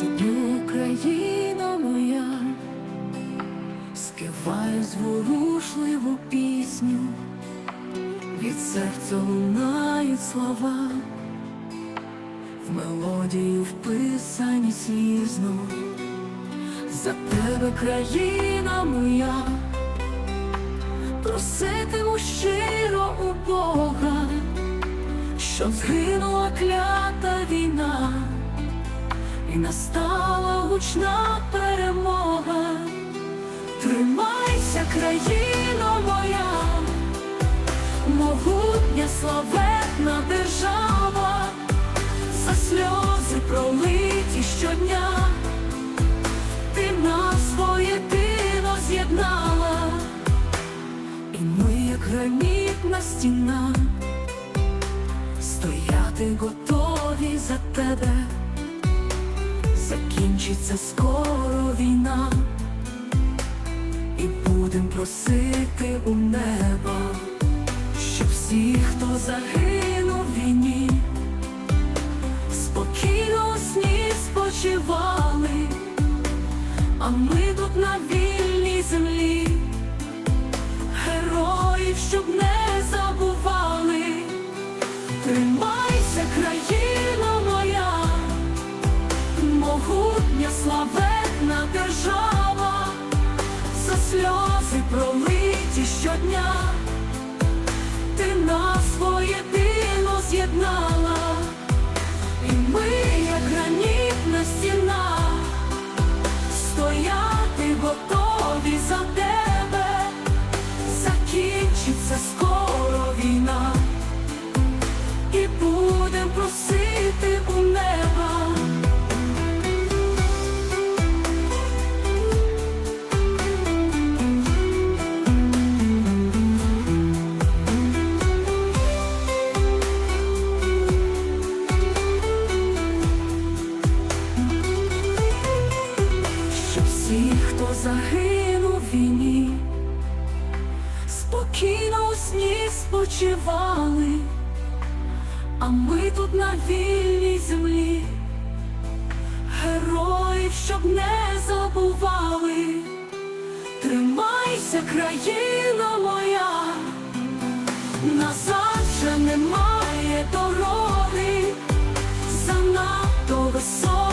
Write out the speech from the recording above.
Тобі Україна моя, співаю зворушливу пісню, від серця лунають слова, в мелодію вписані слізно, за тебе країна моя, проситиму щиро у Бога, щоб згинула клята війна і настала гучна перемога. Тримайся, країно моя, могутня славетна держава, за сльози пролиті щодня, ти нас воєдино з'єднала, і ми, як гранітна стіна, стояти готові за тебе закінчиться скоро війна, і будем просити у неба, щоб всі, хто загинув війні, спокійно сні спочивали, а ми тут на вільній землі, сльози пролиті щодня, хто загинув війні, спокійно у сні спочивали, а ми тут на вільній землі, героїв, щоб не забували, тримайся, країна моя, назад вже немає дороги, занадто високо.